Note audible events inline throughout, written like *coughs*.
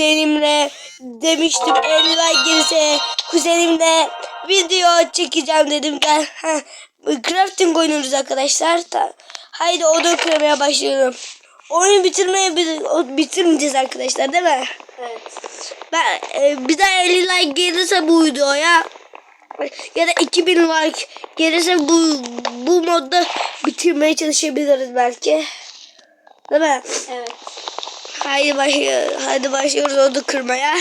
kuzenimle demiştim 50 like gelirse kuzenimle video çekeceğim dedim. Heh, crafting oynuyoruz arkadaşlar. Haydi odun kırmaya başlıyorum. Oyunu bitirmeye bitirmeyeceğiz arkadaşlar değil mi? Evet. Ben e, bir daha 50 like gelirse bu videoya ya da 2000 like gelirse bu bu modda bitirmeye çalışabiliriz belki. Değil mi? Evet. Haydi başlıyoruz. Hadi başlıyoruz onu kırmaya.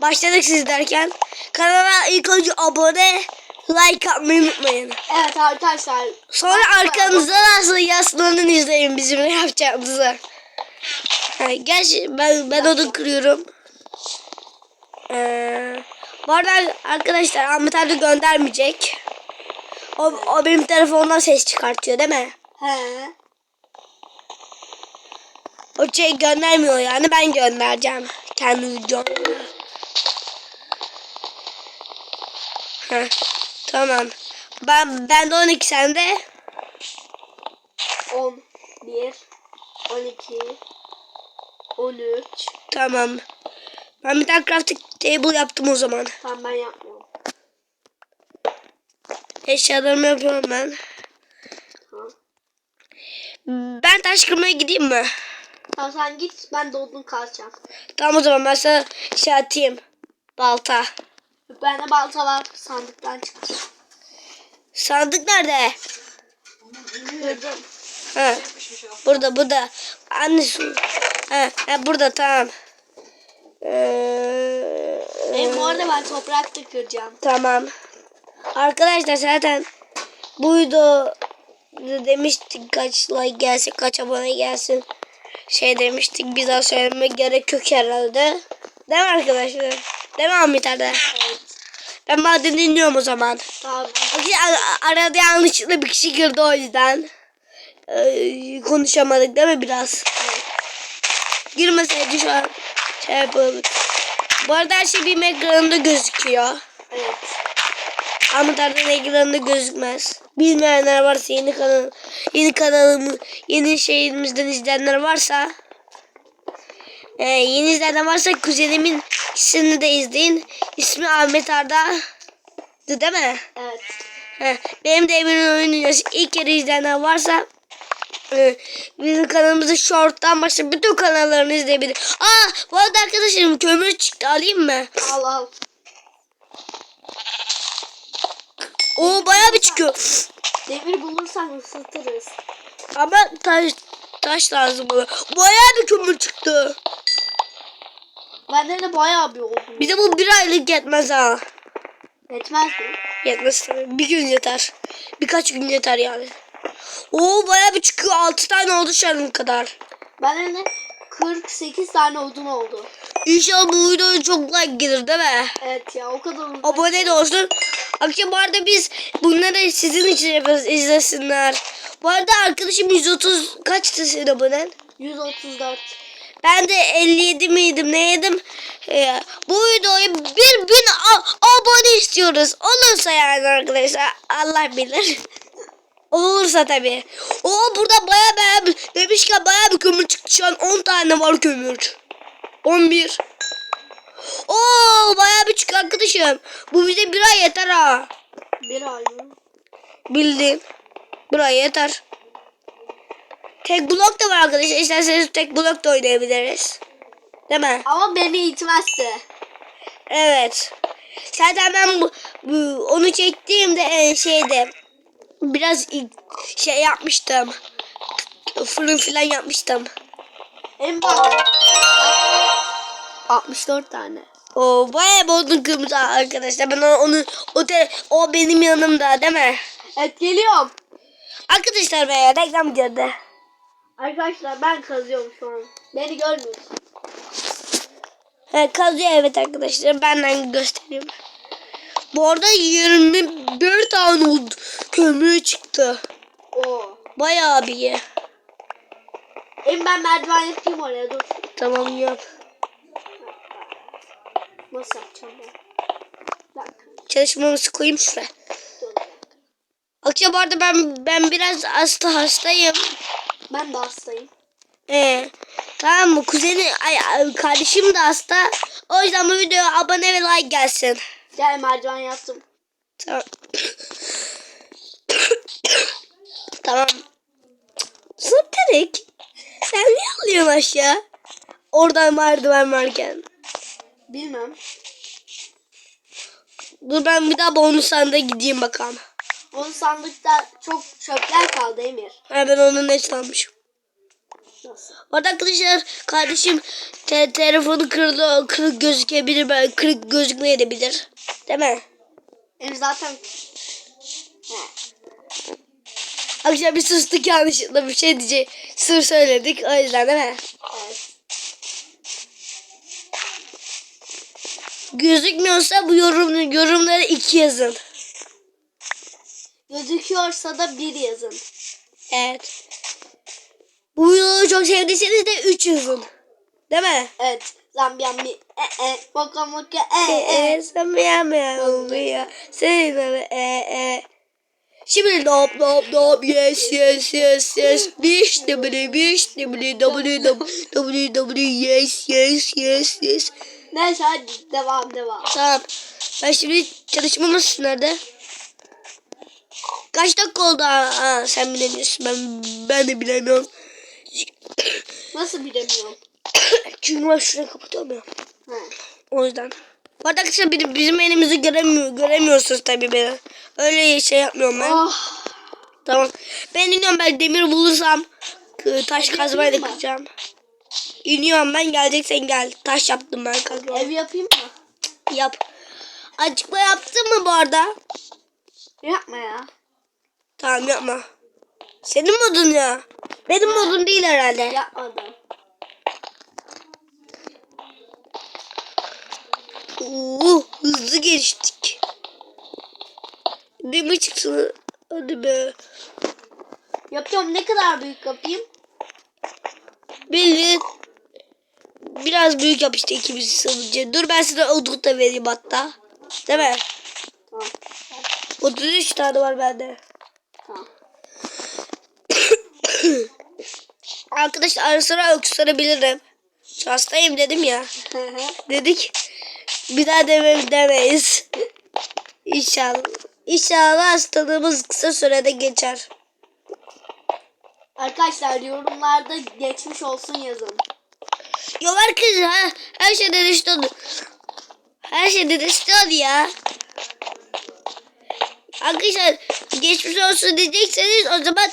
Başladık siz derken. Kanala ilk önce abone, like atmayı unutmayın. Evet arkadaşlar. Sonra arkanıza nasıl yaslanın izleyin bizim ne yapacağımızı. Ha, gel şi- ben, ben onu kırıyorum. Ee, bu arada arkadaşlar Ahmet abi göndermeyecek. O, o benim telefondan ses çıkartıyor değil mi? He. O şey göndermiyor yani ben göndereceğim. Kendi videomda. Heh, tamam. Ben, ben de 12 sende. 10, 1, 12, 13. Tamam. Ben bir tane crafting table yaptım o zaman. Tamam ben yapmıyorum. Eşyalarımı yapıyorum ben. Tamam. Ben taş kırmaya gideyim mi? Tamam sen git ben de odun kazacağım. Tamam o zaman ben sana şey atayım. Balta. Bende balta var sandıktan çıktı. Sandık nerede? Ha. Burada burada. Anne su. Ha, ha burada tamam. Ee, Benim bu arada ben toprak da kıracağım. Tamam. Arkadaşlar zaten bu video demiştik kaç like gelsin kaç abone gelsin. Şey demiştik bir daha söylemeye gerek yok herhalde. Değil mi arkadaşlar? Değil mi Ahmet? Evet. Ben madem dinliyorum o zaman. Tamam. Ar- arada yanlışlıkla bir kişi girdi o yüzden. Ee, konuşamadık değil mi biraz? Girmeseydi şu an şey yapıyorduk. Bu arada her şey benim ekranımda gözüküyor. Evet. Ama Tardan ekranında gözükmez. Bilmeyenler varsa yeni kanal yeni kanalımı yeni şeyimizden izleyenler varsa e, yeni izleyenler varsa kuzenimin ismini de izleyin. İsmi Ahmet Arda. Değil mi? Evet. He, benim de Emir'in oyunu ilk kere izleyenler varsa e, bizim kanalımızı short'tan başka bütün kanallarını izleyebilir. Aa bu arada arkadaşlarım kömür çıktı alayım mı? Al al. O bayağı bir çıkıyor. Demir bulursan ısıtırız. Ama taş taş lazım bana. Bayağı bir kömür çıktı. Bende de bayağı bir oldu. Bize bu bir aylık yetmez ha. Yetmez mi? Yetmez tabii. Bir gün yeter. Birkaç gün yeter yani. Oo bayağı bir çıkıyor. 6 tane oldu şu an kadar. Bende de 48 tane odun oldu. İnşallah bu videoya çok like gelir değil mi? Evet ya o kadar. Abone de olsun. Akşam bu arada biz bunları sizin için yapıyoruz izlesinler. Bu arada arkadaşım 130 kaçtı senin abonen? 134. Ben de 57 miydim neydim? Ee, bu videoya bir bin abone istiyoruz. Olursa yani arkadaşlar Allah bilir. *laughs* Olursa tabii. O burada baya baya demişken baya bir kömür çıktı. Şu an 10 tane var kömür. 11. Oo baya bir çıktı arkadaşım. Bu bize bir ay yeter ha. Bir ay mı? Bildiğin. Bir ay yeter. Tek blok da var arkadaşlar. İsterseniz tek blok da oynayabiliriz. Değil mi? Ama beni itmezse. Evet. Zaten ben bu, bu onu çektiğimde e, şeyde biraz şey yapmıştım. Fırın falan yapmıştım. En bak. 64 tane. O bayağı bozdum kırmızı arkadaşlar. Ben onu, o, te- o benim yanımda değil mi? Evet geliyorum. Arkadaşlar be reklam girdi. Arkadaşlar ben kazıyorum şu an. Beni görmüyorsun. Evet, kazıyor evet arkadaşlar. Benden göstereyim. Bu arada 21 tane oldu. kömür çıktı. Oo. Bayağı bir iyi. En ben merdiven yapayım oraya dur. Tamam yap. Nasıl yapacağım ben? Dakika. Çalışmamızı koyayım şuraya. Bu arada ben ben biraz hasta hastayım. Ben de hastayım. Ee, tamam mı? Kuzeni, ay, kardeşim de hasta. O yüzden bu videoya abone ve like gelsin. Gel merdiven yaptım. Tamam. tamam. Sırtırık. Sen niye alıyorsun aşağı? Oradan merdiven varken. Bilmem. Dur ben bir daha bonus sanda gideyim bakalım. Onun sandıkta çok çöpler kaldı Emir. Ha, ben onun ne Nasıl? Orada arkadaşlar kardeşim te- telefonu kırdı, kırık gözükebilir, ben kırık gözükmeyebilir. Değil mi? Emir zaten... Akşam bir sustuk yanlışlıkla bir şey diyecek. Sır söyledik o yüzden değil mi? Evet. Gözükmüyorsa bu yorum, yorumlara iki yazın. Gözüküyorsa da bir yazın. Evet. Çok sevdiyseniz de 3 yazın. Değil mi? Evet. Zambiyambi. E e. Moka moka e E, ya olmuyor? De e e. Şimdi dop dop dop yes yes yes yes. Biş böyle biş w w w w yes yes yes yes. Neyse hadi devam devam. Tamam. Ben şimdi çalışma nasıl nerede? Kaç dakika oldu? Aa, sen bilemiyorsun. Ben ben de bilemiyorum. Nasıl bilemiyorum. Çünkü ben şurayı kapatıyorum ya. He. O yüzden. Bu arada arkadaşlar bizim, bizim elimizi göremiyor, göremiyorsunuz tabii beni. Öyle şey yapmıyorum ben. Oh. Tamam. Ben iniyorum ben demir bulursam k- taş yapayım mı? kıracağım. İniyorum ben geleceksen gel. Taş yaptım ben kazma. Ev yapayım mı? Yap. Açıkla yaptın mı bu arada? Yapma ya. Tamam yapma. Senin modun ya. Benim modum değil herhalde. Yapmadım. Oo, hızlı geçtik. Demir çıksın. Hadi be. Yapıyorum. Ne kadar büyük yapayım? Belli. Biraz büyük yap işte ikimiz sığınca. Dur ben sana odun da vereyim hatta. Değil mi? Tamam. 33 tane var bende. Tamam. Arkadaşlar ara sıra öksürebilirim. Hastayım dedim ya. Dedik. Bir daha deme, demeyiz. İnşallah. İnşallah hastalığımız kısa sürede geçer. Arkadaşlar yorumlarda geçmiş olsun yazın. Ya herkes ha, her şeyden işte oldu. Her şeyden işte oldu ya. Arkadaşlar geçmiş olsun diyecekseniz o zaman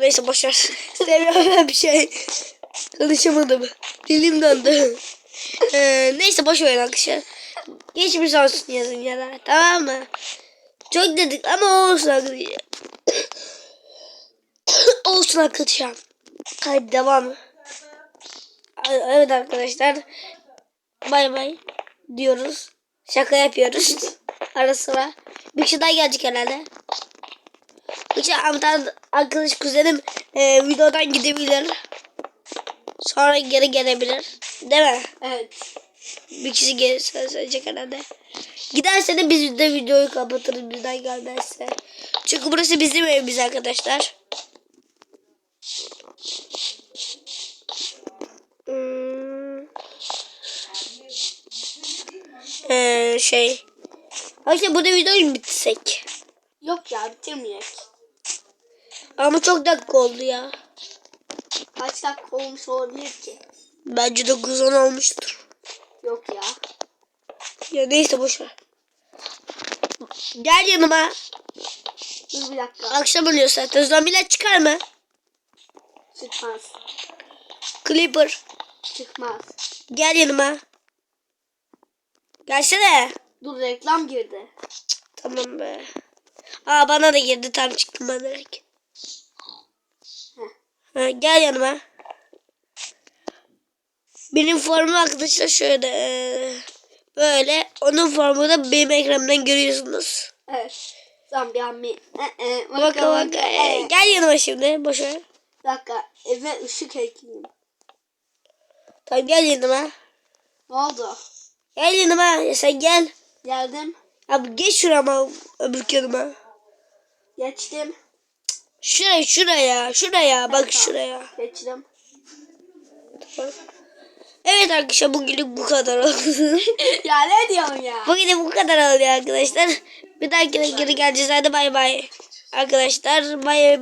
Neyse boşver. Sevmiyorum ben bir şey. Konuşamadım. Dilim döndü. Ee, neyse boş ver arkadaşlar. Geçmiş olsun yazın ya da. Tamam mı? Çok dedik ama olsun arkadaşlar. *coughs* olsun arkadaşlar. Hadi devam. Evet arkadaşlar. Bay bay diyoruz. Şaka yapıyoruz. *laughs* Ara sıra. Bir kişi daha gelecek herhalde. İşte amcan arkadaş kuzenim e, videodan gidebilir. Sonra geri gelebilir. Değil mi? Evet. Bir kişi gelirse söyleyecek herhalde. Giderse de biz de videoyu kapatırız bizden gelmezse. Çünkü burası bizim evimiz arkadaşlar. Hmm. Ee, şey. Arkadaşlar burada videoyu mu bitirsek? Yok ya bitirmeyek. Ama çok dakika oldu ya. Kaç dakika olmuş olabilir ki? Bence de güzel olmuştur. Yok ya. Ya neyse boşver. Gel yanıma. Dur bir dakika. Akşam oluyor zaten. Zombiler çıkar mı? Çıkmaz. Clipper. Çıkmaz. Gel yanıma. Gelsene. Dur reklam girdi. Tamam be. Aa bana da girdi tam çıktım ben direkt. Ha, gel yanıma. Benim formum arkadaşlar şöyle. eee, böyle. Onun formu da benim ekranımdan görüyorsunuz. Evet. Zambiyami. E e. Baka baka. Ee, gel yanıma şimdi. Boş ver. Bir dakika. Eve ışık ekleyeyim. Tamam gel yanıma. Ne oldu? Gel yanıma. Ya sen gel. Geldim. Abi geç şurama öbür yanıma. Geçtim. Şuraya şuraya şuraya bak şuraya. Geçtim. Evet arkadaşlar bugünlük bu kadar oldu. *laughs* ya ne diyorsun ya? bugünlük bu kadar oldu arkadaşlar. Bir dahakine geri geleceğiz. Hadi bay bay. Arkadaşlar bay